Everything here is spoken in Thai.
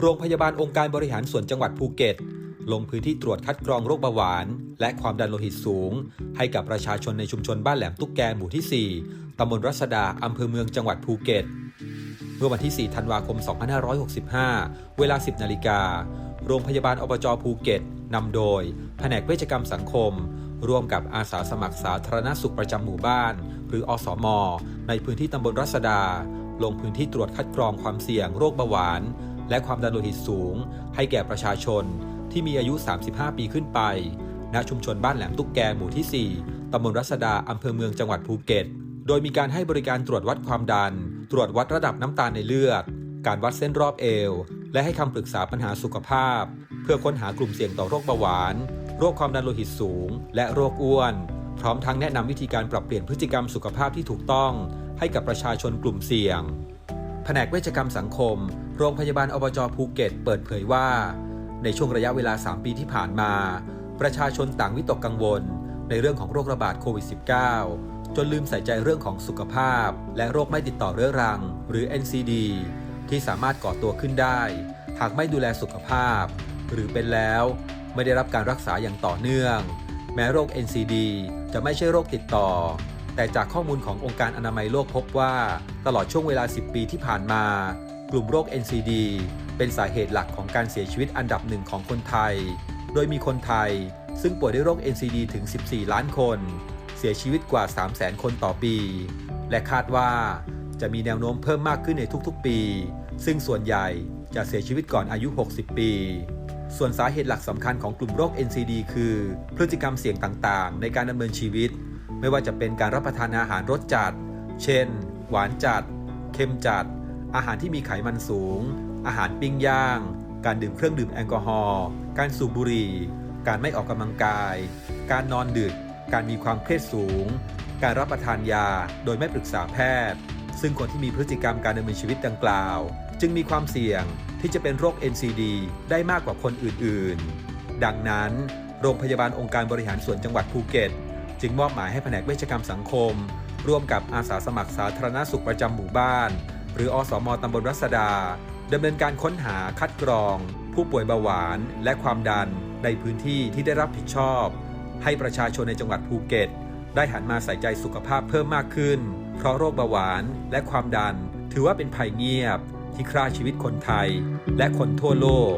โรงพยาบาลองค์การบริหารส่วนจังหวัดภูเก็ต ลงพื้นที่ตรวจคัดกรองโรคเบาหวาน และความดันโลหิตสูง ให้กับประชาชนในชุมชนบ้านแหลมตุ๊กแกหมู่ที่ 4 ตำบลรัศดา อำเภอเมืองจังหวัดภูเก็ต เมื่อวันที่ 4 ธันวาคม 2565 เวลา 10 นาฬิกา โรงพยาบาลอบจภูเก็ตนำโดย แผนกเวชกรรมสังคม ร่วมกับอาสาสมัครสาธารณสุขประจำหมู่บ้าน หรืออสมในพื้นที่ตำบลรัศดา ลงพื้นที่ตรวจคัดกรองความเสี่ยงโรคเบาหวาน และความดันโลหิตสูง ให้แก่ประชาชนที่มีอายุ 35 ปีขึ้นไป ณ ชุมชนบ้านแหลมตุ๊กแกหมู่ที่ 4 ตำบลรัศดา อำเภอเมืองจังหวัดภูเก็ต โดยมีการให้บริการตรวจวัดความดัน ตรวจวัดระดับน้ำตาลในเลือด การวัดเส้นรอบเอว และให้คำปรึกษาปัญหาสุขภาพ เพื่อค้นหากลุ่มเสี่ยงต่อโรคเบาหวาน โรคความดันโลหิตสูง และโรคอ้วน พร้อมทั้งแนะนำวิธีการปรับเปลี่ยนพฤติกรรมสุขภาพที่ถูกต้อง ให้กับประชาชนกลุ่มเสี่ยง นกเวชกรรมสังคม โรงพยาบาลอบจภูเก็ต เปิดเผยว่า ในช่วงระยะเวลา 3 ปีที่ผ่านมา ประชาชนต่างวิตกกังวล ในเรื่องของโรคระบาดโควิด -19 จนลืมใส่ใจเรื่องของสุขภาพ และโรคไม่ติดต่อเรื้อรัง หรือ NCD ที่สามารถก่อตัวขึ้นได้ หากไม่ดูแลสุขภาพ หรือเป็นแล้วไม่ได้รับการรักษาอย่างต่อเนื่อง แม้โรค NCD จะไม่ใช่โรคติดต่อ แต่จากข้อมูลขององค์การอนามัยโลกพบว่า ตลอดช่วงเวลา 10 ปีที่ผ่านมา กลุ่มโรค NCD เป็นสาเหตุหลักของการเสียชีวิตอันดับหนึ่งของคนไทย โดยมีคนไทย ซึ่งป่วยด้วยโรค NCD ถึง 14 ล้านคน เสียชีวิตกว่า 300,000 คนต่อปี และคาดว่าจะมีแนวโน้มเพิ่มมากขึ้นในทุกๆ ปี ซึ่งส่วนใหญ่จะเสียชีวิตก่อนอายุ 60 ปี ส่วนสาเหตุหลักสำคัญของกลุ่มโรค NCD คือ พฤติกรรมเสี่ยงต่างๆ ในการดำเนินชีวิต ไม่ว่าจะเป็นการรับประทานอาหารรสจัด เช่น หวานจัด เค็มจัด อาหารที่มีไขมันสูง อาหารปิ้งย่าง การดื่มเครื่องดื่มแอลกอฮอล์ การสูบบุหรี่ การไม่ออกกำลังกาย การนอนดึก การมีความเครียดสูง การรับประทานยาโดยไม่ปรึกษาแพทย์ ซึ่งคนที่มีพฤติกรรมการดำเนินชีวิตดังกล่าว จึงมีความเสี่ยงที่จะเป็นโรค NCD ได้มากกว่าคนอื่นๆ ดังนั้น โรงพยาบาลองค์การบริหารส่วนจังหวัดภูเก็ต จึงมอบหมายให้แผนกเวชกรรมสังคม ร่วมกับอาสาสมัครสาธารณสุขประจำหมู่บ้าน หรืออสมตำบลรัศดาดำเนินการค้นหาคัดกรอง ผู้ป่วยเบาหวานและความดันในพื้นที่ที่ได้รับผิดชอบ ให้ประชาชนในจังหวัดภูเก็ต ได้หันมาใส่ใจสุขภาพเพิ่มมากขึ้น เพราะโรคเบาหวานและความดัน ถือว่าเป็นภัยเงียบ ที่ฆ่าชีวิตคนไทย และคนทั่วโลก